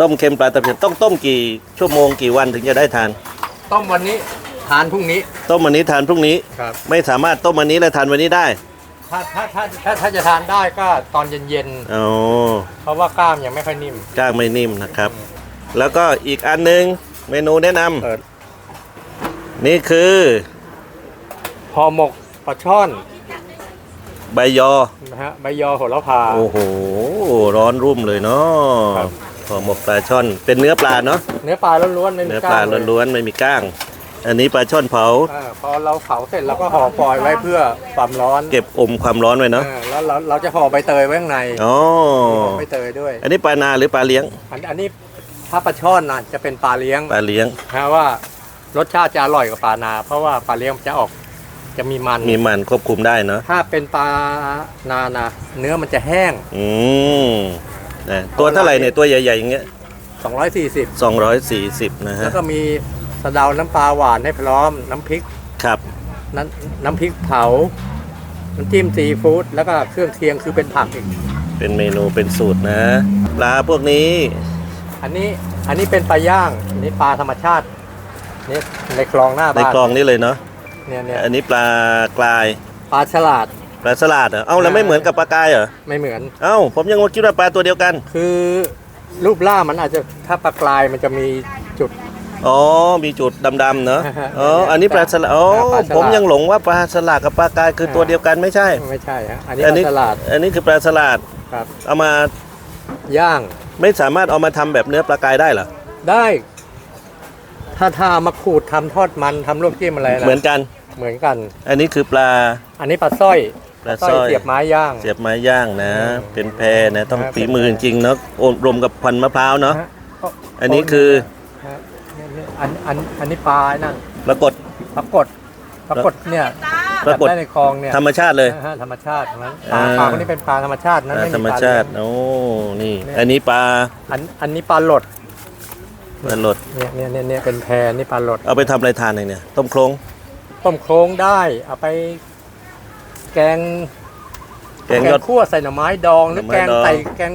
ต้มเค็มปลาตะเพียนต้องต้มกี่ชั่วโมงกี่วันถึงจะได้ทาน ต้มวันนี้ทานพรุ่งนี้ ต้มวันนี้ทานพรุ่งนี้ ครับ ไม่สามารถต้มวันนี้และทานวันนี้ได้ถ้าถ้าถ้าถ้าถ้าจะทานได้ก็ตอนเย็นอ๋อๆ เพราะว่ากล้ามยังไม่ค่อยนิ่ม กล้างไม่นิ่มนะครับ แล้วก็อีกอันหนึงเมนูแนะนำเออ นี่คือห่อหมกปลาช่อนใบยอนะฮะใบยอโหระพา โอ้โหร้อนรุ่มเลยเนาะครับ ห่อหมกปลาช่อน เป็นเนื้อปลาเนาะ เนื้อปลาล้วนๆไม่มีเนื้อกปล้าลางเลยล้วนๆไม่มีก้าง อันนี้ปลาช่อนเผา อ่าพอเราเผาเสร็จเราก็ห่อปล่อยไว้เพื่อความร้อนเก็บอมความร้อนไว้เนาะ อ่าแล้วเราเราจะห่อใบเตยไว้ข้างในอ๋อ ห่อใบเตยด้วย อันนี้ปลานาหรือปลาเลี้ยง อันอันนี้ถ้าปลาช่อนนะจะเป็นปลาเลี้ยงปลาเลี้ยงนะว่ารสชาติจะอร่อยกว่าปลานา เพราะว่าปลาเลี้ยงจะออกจะมีมัน มีมันควบคุมได้เนาะ ถ้าเป็นปลานานะเนื้อมันจะแห้ง อืม นะตัวเท่าไหร่เนี่ยตัวใหญ่ๆอย่างเงี้ย240 240นะฮะแล้วก็มีสะเดาน้ำปลาหวานให้พร้อมน้ำพริกครับน้ำน้ำพริกเผา น้ำจิ้มซีฟู้ดแล้วก็เครื่องเคียงคือเป็นผักอีก เป็นเมนูเป็นสูตรนะปลาพวกนี้อันนี้อันนี้เป็นปลาย่างอันนี้ปลาธรรมชาตินี่ในคลองหน้าในบ้านกลองนี้เลยเนาะเนี่ยเนี่ยอันนี้ปลากลายปลาฉลาด ปลาสลัดเหรอเอ้าแล้วไม่เหมือนกับปลากายเหรอไม่เหมือน เอ้าผมยังคิดว่าปลาตัวเดียวกัน คือรูปร่างมันอาจจะถ้าปลากลายมันจะมีจุด อ๋อ มีจุดดำๆเนาะฮะอ๋อ อันนี้ปลาสลัดอ๋อปลาสลัด ผมยังหลงว่าปลาสลัดกับปลากายคือตัวเดียวกันไม่ใช่ ไม่ใช่ฮะอันนี้อันปนี้ลาฉลาดอันนี้คือปลาสลัดครับ เอามาย่างไม่สามารถเอามาทำแบบเนื้อปลากายได้เหรอ ได้ ถ้าถ้าเอามาขูดทำทอดมันทำลวกจิ้มอะไรนะเหมือนกัน เหมือนกัน อันนี้คือปลาอันนี้ปลาสร้อย ปลาสร้อยเสียบไม้ย่าง เสียบไม้ย่างนะ เป็นแพรนะ ต้องครับฝีมือจริงๆเนาะโอบรมกับควันมะพร้าวเนาะฮะอันนี้คือฮะเนี่ยเนี่ยอันอันอันนี้ปลาไอ้นั่นปรากฏปรากฏปรากฏเนี่ยปรากฏจับได้ในคลองเนี่ยธรรมชาติเลยนะฮะธรรมชาตินั้นปลาอ่าปลาคนนี้เป็นปลาธรรมชาตินั้นปลาไม่ธรรมปลชาติเลี้ยงโอ้นี่เนี่ยอันนี้ปลาอันอันนี้ปลาหลดปลาหลดเนี่ยเนี่ยเนี่ยเนี่ยเป็นแพรนี่ปลาหลดเอาไปทำอะไรทานเองเนี่ยต้มโครงต้มโครงได้เอาไป แกงแกงยอด คั่วใส่หน่อไม้ดองหรือหน่อไม้แกงดอง ใส่แกง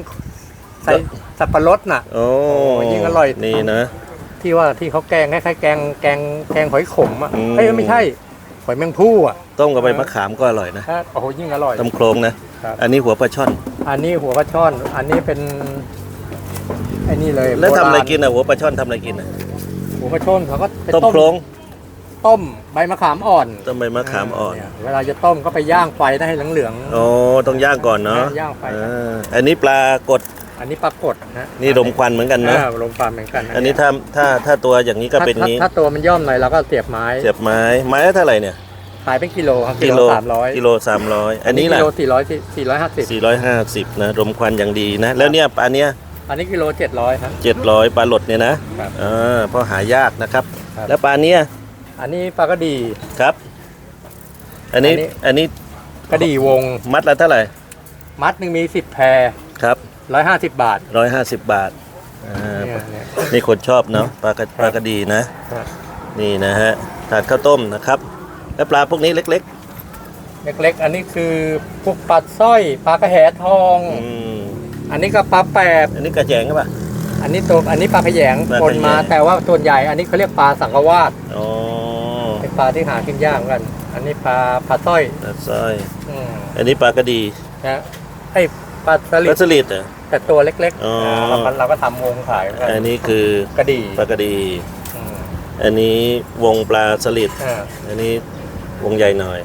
ใส่สับปะรดน่ะ โอ้โอ้ยิ่งอร่อย นี่นะ ที่ว่าที่เขาแกงคล้ายๆแกงแกงแกงหอยขมอะอืมเอ้ยไม่ใช่ หอยแมงผู้อะต้มกับใบมะขามก็อร่อยนะฮะโอ้โหยิ่งอร่อยต้มโครงนะ ครับ อันนี้หัวปลาช่อน อันนี้หัวปลาช่อน อันนี้เป็นไอ้นี่เลยแล้วทำอะไรโบาณกินอะหัวปลาช่อนทำอะไรกินอะหัวปลาช่อนเขาก็ไปต้มโครง ต้มใบมะขามอ่อนต้มใบมะขามอ่อนเยเวลาจะต้มก็ไปย่างไฟได้ให้เหลืองโอ้ต้องย่างก่อนเนาะย่างไฟ อ่าอันนี้ปลากดๆอันนี้ปลากดนะนี่ดมควันเหมือนกันนะอ่าลมปลาเหมือนกันอันนี้ถ้าถ้าถ้าตัวอย่างนี้ก็เป็นถ้างี้ถ้าตัวมันย่อมหน่อยเราก็เสียบไม้เสียบไม้ไม้ละเท่าไหร่เนี่ยขายเป็นกิโลครับกิโลสามร้อยกิโลสามร้อยอันนี้ล่ะกิโลสี่ร้อยสี่ร้อยห้าสิบสี่ร้อยห้าสิบนะรมควันอย่างดีนะ แล้วเนี่ยปลาเนี้ยอันนี้กิโลเจ็ดร้อยครับ เจ็ดร้อยปลาหลดเนี่ยนะครับอ่าเพราะหายากนะครับ ครับ แล้วปลาเนี้ย อันนี้ปลากระดี ครับอันนี้อันนี้ อันนี้กระดีวง มัดละเท่าไหร่ มัดหนึ่งมีสิบแพรครับร้อยห้าสิบบาทร้อยห้าสิบบาทอ่าเนี่ยเนี่ย นี่คนชอบเนาะปลากระปลากระดีนะ ครับ นี่นะฮะทานข้าวต้มนะครับ แล้วปลาพวกนี้เล็กเล็กๆ อันนี้คือพวกปลาสร้อยปลากระแหทอง ๆอืมอันนี้ก็ปลาแปบอันนี้กระแจงก็ปล่ะ อันนี้ตัวอันนี้ปลาขยงปลาปนมาแขยงแต่ว่าส่วนใหญ่อันนี้เขาเรียกปลาสังกวาดอ๋อเป็นปลาที่หากินยากเหมือนกัน อันนี้ปลาปลาสร้อยปลาสร้อย อืมอันนี้ปลากระดีนะไอ้ปลาสลิปลาดสลิดเหรอ แต่ตัวเล็กอ๋อๆาเราก็เราก็ทำวงขายเหมือนกันอันนี้คือกระดีปลากระดี อืมอันนี้วงปลาสลิด อ่าอันนี้วงใหญ่หน่อย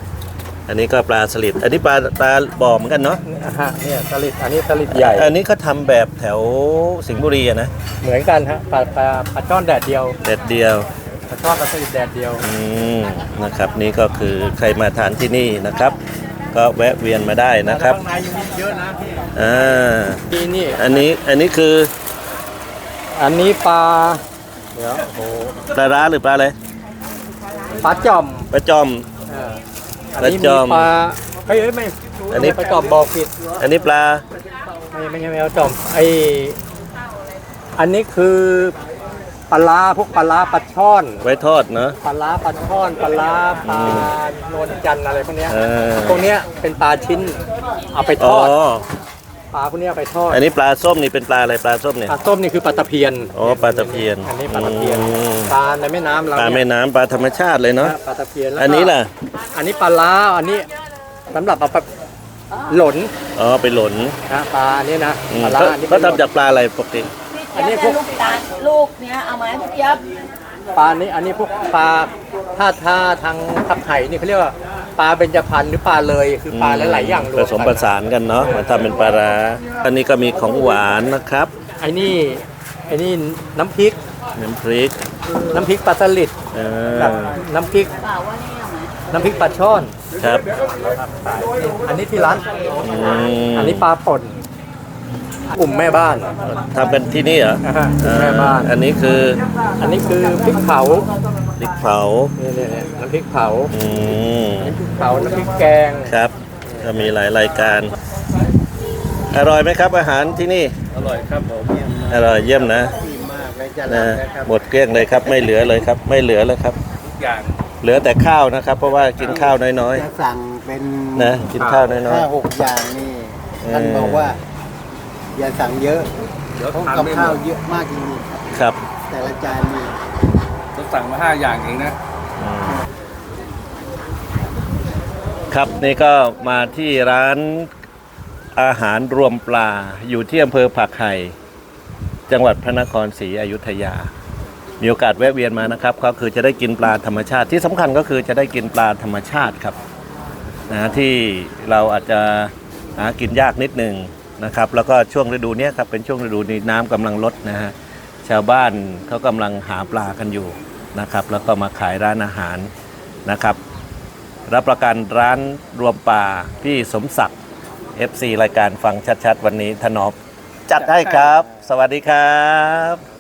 อันนี้ก็ปลาสลิด อันนี้ปลาปลาบ่อเหมือนกันเนาะอ่าฮะเนี่ยสลิดอันนี้สลิดใหญ่ อันนี้เขาทำแบบแถวสิงห์บุรีอะนะเหมือนกันฮะปลาปลาปลาช่อนแดดเดียว เด็ดเดียว ปลาช่อนปลาสลิดแดดเดียวอืมนะครับนี่ก็คือใครมาทานที่นี่นะครับ ก็แวะเวียนมาได้นะครับข้างในยังมีเยอะนะพี่อ่านี่นี่ อันนี้อันนี้คืออันนี้ปลา เดี๋ยวโอ้โหปลาร้าหรือปลาอะไรปลาจ่อมปลาจอมอ่าอันนี้ปลาจ่มีอม ปลาเฮ้ยเอ้ยไม่อันนี้ปลาจ่อมบอกผิด อันนี้ปลาไม่ไม่ใช่ไม่เอาจ่อมไออันนี้คือ ปลาร้าพวกปลาร้าปลาช่อนไว้ทอดเนาะปลาร้าปลาช่อนปลาร้าปลาโนนจันทร์อะไรพวกเนี้ยเออ พวกเนี้ยเป็นปลาชิ้นเอาไปทอ๋อ อดปลาพวกเนี้ยไปทอดอันนี้ปลาส้มนี่เป็นปลาอะไรปลาส้มเนี่ย ปลาส้มนี่คือปลาตะเพียนอ๋อปลาตะเพียนอันนี้ปลาตะเพียนอืม ปลาในแม่น้ำเราปลาเนี่ยแม่น้ำปลาธรรมชาติเลยเนาะ ปลาตะเพียนแล้วก็อันนี้ล่ะ อันนี้ปลาล้าอันนี้สำหรับเอาไปหล่นอ๋อไปหล่นนะปลาอันนี้นะอืมปลาล้าเขาอันนี้เขาทำจากปลาอะไรปกติ อันนี้พวกลูกตาลลูกเนี้ยเอามาให้พี่เจี๊ยบปลานี้อันนี้พวกปลาถ้าถ้าทางทับไห่นี่เขาเรียกว่าปลาเบญจพรรณหรือปลาเลยคือปลาหลายๆอย่างรวมผกันสมประสานกันเนาะมาทำเป็นปลาร้าอันนี้ก็มีของหวานนะครับไอ้นี่ไอ้นี่น้ำพริก น้ำพริกน้ำพริกปลาสลิดเอกับอน้ำพริก เปล่าว่านี่เอาไหมน้ำพริกปลาช่อน ครับอันนี้ที่ร้าน อืมอันนี้ปลาป่น กลุ่มแม่บ้านทำกันที่นี่เหรอนะฮะกลุ่มแม่บ้าน อันนี้คืออันนี้คือพริกเผาพริกเผาเนี่ยเนี่ยเนี่ยน้ำพริกเผาอืมพริกเผาน้ำพริกแกงครับก็มีหลายรายการ อร่อยไหมครับ อาหารที่นี่ อร่อยครับผมอร่อยเยี่ยมนะดีมากเลยจะนะรับนะครับหมดเกลี้ยงเลยครับ ไม่เหลือเลยครับ ไม่เหลือเลยครับ ทุกอย่างเหลือแต่ข้าวนะครับ เพราะว่ากินข้าวน้อยจะสั่งเป็นๆนะกินข้าวน้อยห้าหกอย่างนี่เออท่านบอกว่า อย่าสั่งเยอะเดี๋ยวเพราะทานกับไม่หมข้าวดเยอะมากจริงๆครับๆแต่ละจานนี่เราสั่งมาห้าอย่างเองนะ อืมครับนี่ก็มาที่ร้านอาหารรวมปลาอยู่ที่อำเภอผักไห่จังหวัดพระนครศรีอยุธยา มีโอกาสแวะเวียนมานะครับ ก็คือจะได้กินปลาธรรมชาติ ที่สำคัญก็คือจะได้กินปลาธรรมชาติครับนะที่เราอาจจะหากินยากนิดหนึ่ง นะครับแล้วก็ช่วงฤดูเนี้ยครับเป็นช่วงฤดูนี้น้ำกำลังลดนะฮะชาวบ้านเขากำลังหาปลากันอยู่นะครับ แล้วก็มาขายร้านอาหารนะครับ รับประกันร้านรวมปลาพี่สมศักดิ์ FC รายการฟังชัดๆ วันนี้ถนอมจัดให้ครับ สวัสดีครับ